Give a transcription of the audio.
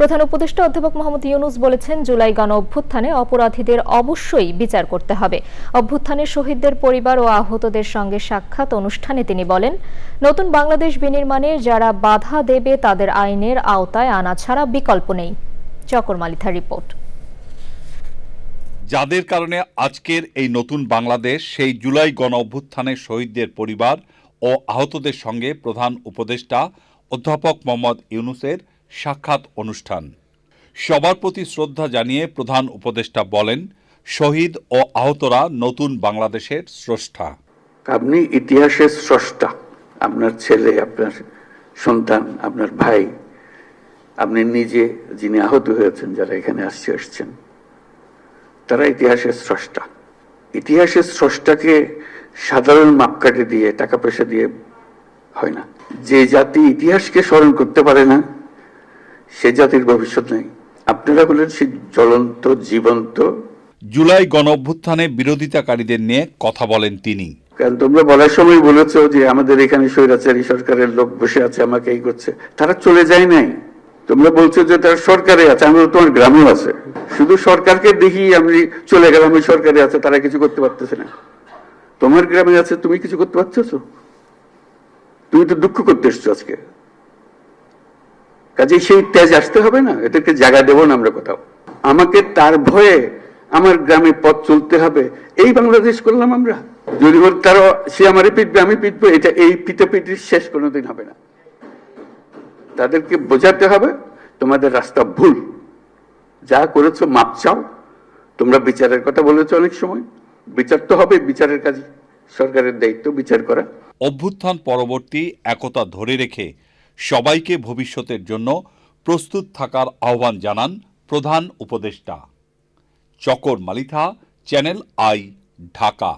প্রধান উপদেষ্টা অধ্যাপক মোহাম্মদ ইউনুস বলেছেন, জুলাই গণ অভ্যুত্থানে অপরাধীদের অবশ্যই বিচার করতে হবে। অভ্যুত্থানে শহীদদের পরিবার ও আহতদের সঙ্গে সাক্ষাৎ অনুষ্ঠানে তিনি বলেন, নতুন বাংলাদেশ বিনির্মাণে যারা বাধা দেবে তাদের আইনের আওতায় আনা ছাড়া বিকল্প নেই। চকর মালিথার রিপোর্ট। যাদের কারণে আজকের এই নতুন বাংলাদেশ, সেই জুলাই গণ অভ্যুত্থানে শহীদদের পরিবার ও আহতদের সঙ্গে প্রধান উপদেষ্টা অধ্যাপক মোহাম্মদ ইউনুসের সাক্ষাৎ অনুষ্ঠান। সবার প্রতি শ্রদ্ধা জানিয়ে প্রধান উপদেষ্টা বলেন, শহীদ ও আহতরা নতুন বাংলাদেশের স্রষ্টা। আপনি ইতিহাসের স্রষ্টা, আপনার ছেলে, আপনার সন্তান, আপনার ভাই, আপনি নিজে যিনি আহত হয়েছেন, যারা এখানে আসছে এসছেন তারা ইতিহাসের স্রষ্টা। ইতিহাসের স্রষ্টাকে সাধারণ মাপকাঠি দিয়ে, টাকা পয়সা দিয়ে হয় না। যে জাতি ইতিহাসকে স্মরণ করতে পারে না সে জাতির ভবিষ্যৎ নেই। আপনারা হলেন সেই জ্বলন্ত জীবন্ত। জুলাই গণ অভ্যুত্থানে বিরোধিতাকারীদের নিয়ে কথা বলেন তিনি। কারণ তোমরা বলার সময় বলেছ যে আমাদের এখানে স্বৈরাচারী সরকারের লোক বসে আছে আমাকে এই করছে। তারা চলে যায় নাই। তোমরা বলছো যে তারা সরকারে আছে আমরা তোমার গ্রামেও আছে। শুধু সরকারকে দেখি আমি চলে গেলাম ওই সরকারে আছে তারা কিছু করতে পারতেছে না। তোমার গ্রামে আছে তুমি কিছু করতে পারতেছো? তুমি তো দুঃখ করতে এসছো আজকে। কাজে সেই তেজ আসতে হবে না এটাকে জায়গা দেবো না আমরা কোথাও। আমাকে তার ভয়ে আমার গ্রামে পথ চলতে হবে, এই বাংলাদেশ করলাম আমরা। যদি তারও, সে আমারে পিটবে, আমি পিটবো, এটা এই পিটাপিটির শেষ কোনোদিন হবে না। তাদেরকে বোঝাতে হবে, তোমাদের রাস্তা ভুল। যা করেছ মাপ চাও। তোমরা বিচারের কথা বলেছ অনেক সময়। বিচার তো হবে, বিচারের কাজ সরকারের দায়িত্ব বিচার করা। অভ্যুত্থান পরবর্তী একতা ধরে রেখে সবাইকে ভবিষ্যতের জন্য প্রস্তুত থাকার আহ্বান জানান প্রধান উপদেষ্টা। Chakor Malitha Channel I Dhaka.